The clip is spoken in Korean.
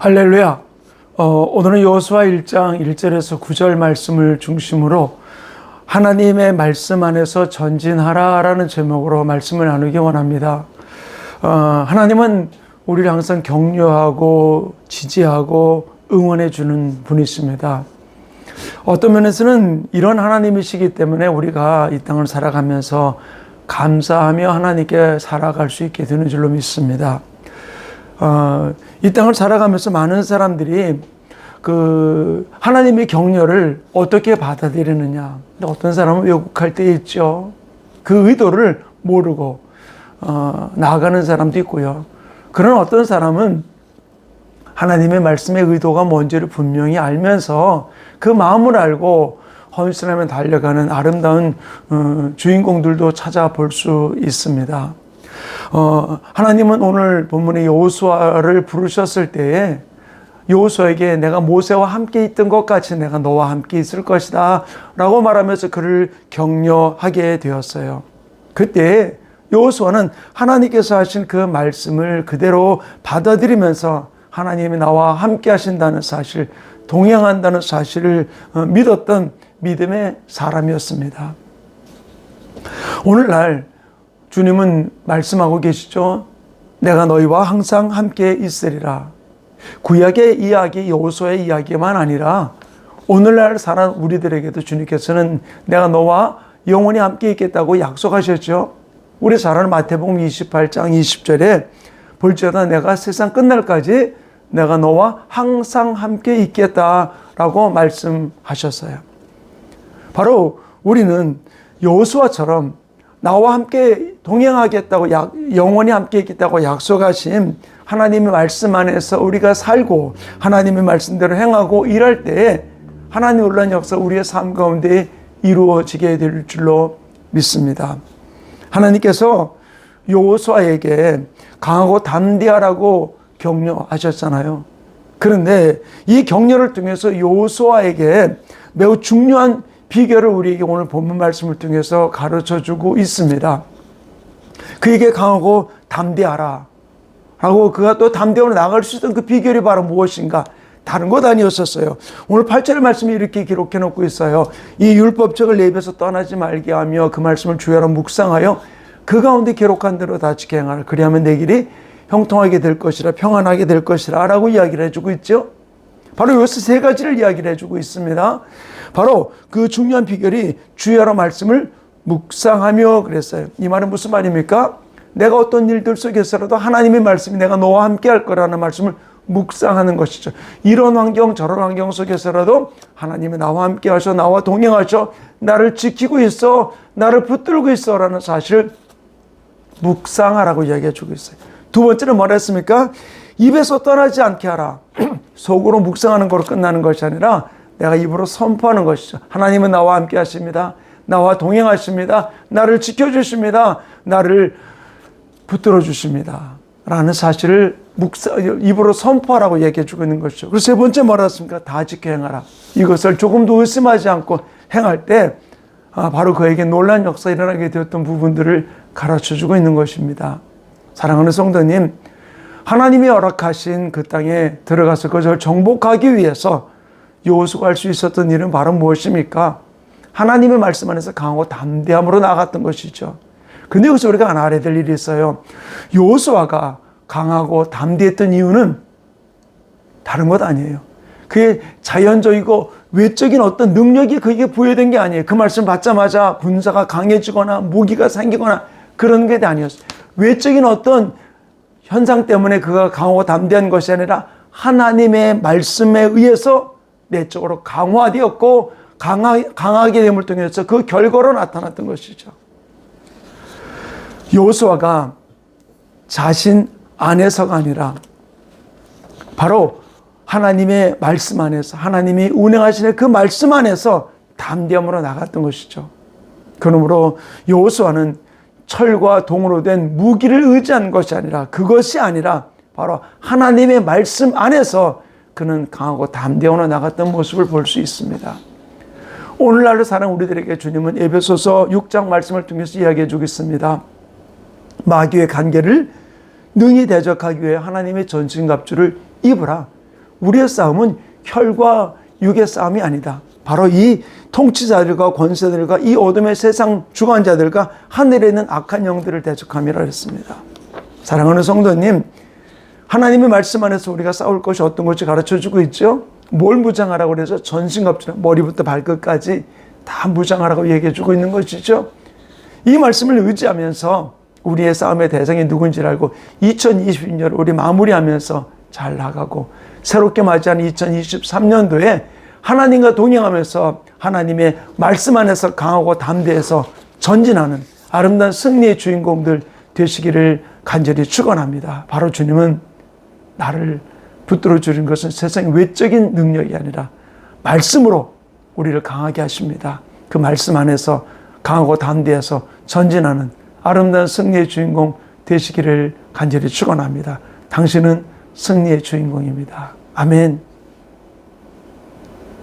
할렐루야. 어, 오늘은 여호수아 1장 1절에서 9절 말씀을 중심으로 하나님의 말씀 안에서 전진하라라는 제목으로 말씀을 나누기 원합니다. 어, 하나님은 우리를 항상 격려하고 지지하고 응원해 주는 분이십니다. 어떤 면에서는 이런 하나님이시기 때문에 우리가 이 땅을 살아가면서 감사하며 하나님께 살아갈 수 있게 되는 줄로 믿습니다. 어, 이 땅을 살아가면서 많은 사람들이 그 하나님의 격려를 어떻게 받아들이느냐. 어떤 사람은 왜곡할 때 있죠. 그 의도를 모르고 어, 나아가는 사람도 있고요. 그런 어떤 사람은 하나님의 말씀의 의도가 뭔지를 분명히 알면서 그 마음을 알고 헌신하며 달려가는 아름다운 어, 주인공들도 찾아볼 수 있습니다. 어, 하나님은 오늘 본문의 여호수아를 부르셨을 때에 여호수아에게 내가 모세와 함께 있던 것 같이 내가 너와 함께 있을 것이다 라고 말하면서 그를 격려하게 되었어요. 그때 여호수아는 하나님께서 하신 그 말씀을 그대로 받아들이면서 하나님이 나와 함께 하신다는 사실, 동행한다는 사실을 어, 믿었던 믿음의 사람이었습니다. 오늘날 주님은 말씀하고 계시죠. 내가 너희와 항상 함께 있으리라. 구약의 이야기, 여호수아의 이야기만 아니라 오늘날 사는 우리들에게도 주님께서는 내가 너와 영원히 함께 있겠다고 약속하셨죠. 우리 잘 아는 마태복음 28장 20절에 볼지어다 내가 세상 끝날까지 내가 너와 항상 함께 있겠다라고 말씀하셨어요. 바로 우리는 여호수아처럼 나와 함께 동행하겠다고 약, 영원히 함께 있겠다고 약속하신 하나님의 말씀 안에서 우리가 살고 하나님의 말씀대로 행하고 일할 때 하나님 놀란 역사 우리의 삶 가운데 이루어지게 될 줄로 믿습니다. 하나님께서 요호수아에게 강하고 담대하라고 격려하셨잖아요. 그런데 이 격려를 통해서 요호수아에게 매우 중요한 비결을 우리에게 오늘 본문 말씀을 통해서 가르쳐 주고 있습니다. 그에게 강하고 담대하라. 하고 그가 또 담대하게 나갈 수 있던 그 비결이 바로 무엇인가? 다른 것 아니었었어요. 오늘 8절 말씀이 이렇게 기록해 놓고 있어요. 이 율법책을 내 입에서 떠나지 말게 하며 그 말씀을 주야로 묵상하여 그 가운데 기록한 대로 다 지켜 행하라. 그리하면 내 길이 형통하게 될 것이라 평안하게 될 것이라 라고 이야기를 해주고 있죠. 바로 여기서 세 가지를 이야기를 해주고 있습니다. 바로 그 중요한 비결이 주야로 말씀을 묵상하며 그랬어요. 이 말은 무슨 말입니까? 내가 어떤 일들 속에서라도 하나님의 말씀이 내가 너와 함께 할 거라는 말씀을 묵상하는 것이죠. 이런 환경, 저런 환경 속에서라도 하나님이 나와 함께 하셔, 나와 동행하셔, 나를 지키고 있어, 나를 붙들고 있어 라는 사실을 묵상하라고 이야기해 주고 있어요. 두 번째는 뭐라 했습니까? 입에서 떠나지 않게 하라. 속으로 묵상하는 거로 끝나는 것이 아니라 내가 입으로 선포하는 것이죠. 하나님은 나와 함께 하십니다. 나와 동행하십니다. 나를 지켜주십니다. 나를 붙들어 주십니다. 라는 사실을 묵상, 입으로 선포하라고 얘기해 주고 있는 것이죠. 그래서 세 번째 뭐라 했습니까? 다 지켜 행하라. 이것을 조금도 의심하지 않고 행할 때 아, 바로 그에게 놀란 역사 일어나게 되었던 부분들을 가르쳐 주고 있는 것입니다. 사랑하는 성도님, 하나님이 허락하신 그 땅에 들어가서 그것을 정복하기 위해서 요수가 할 수 있었던 일은 바로 무엇입니까? 하나님의 말씀 안에서 강하고 담대함으로 나갔던 것이죠. 근데 여기서 우리가 알아야 될 일이 있어요. 요수아가 강하고 담대했던 이유는 다른 것 아니에요. 그게 자연적이고 외적인 어떤 능력이 그에게 부여된 게 아니에요. 그 말씀 받자마자 군사가 강해지거나 무기가 생기거나 그런 게 아니었어요. 외적인 어떤 현상 때문에 그가 강하고 담대한 것이 아니라 하나님의 말씀에 의해서 내적으로 강화되었고 강하, 강하게 됨을 통해서 그 결과로 나타났던 것이죠. 요수아가 자신 안에서가 아니라 바로 하나님의 말씀 안에서 하나님이 운행하시는 그 말씀 안에서 담대함으로 나갔던 것이죠. 그러므로 여호수아는 철과 동으로 된 무기를 의지한 것이 아니라 그것이 아니라 바로 하나님의 말씀 안에서 그는 강하고 담대함으로 나갔던 모습을 볼 수 있습니다. 오늘날을 사는 우리들에게 주님은 에베소서 6장 말씀을 통해서 이야기해 주겠습니다. 마귀의 관계를 능히 대적하기 위해 하나님의 전신갑주를 입으라. 우리의 싸움은 혈과 육의 싸움이 아니다. 바로 이 통치자들과 권세들과 이 어둠의 세상 주관자들과 하늘에 있는 악한 영들을 대적함이라 했습니다. 사랑하는 성도님, 하나님의 말씀 안에서 우리가 싸울 것이 어떤 것이 가르쳐 주고 있죠? 뭘 무장하라고 그래서 전신갑주는 머리부터 발끝까지 다 무장하라고 얘기해 주고 있는 것이죠. 이 말씀을 의지하면서 우리의 싸움의 대상이 누군지를 알고 2020년 우리 마무리하면서 잘 나가고 새롭게 맞이하는 2023년도에 하나님과 동행하면서 하나님의 말씀 안에서 강하고 담대해서 전진하는 아름다운 승리의 주인공들 되시기를 간절히 축원합니다. 바로 주님은 나를 붙들어 주는 것은 세상의 외적인 능력이 아니라 말씀으로 우리를 강하게 하십니다. 그 말씀 안에서 강하고 담대해서 전진하는 아름다운 승리의 주인공 되시기를 간절히 축원합니다. 당신은 승리의 주인공입니다. 아멘.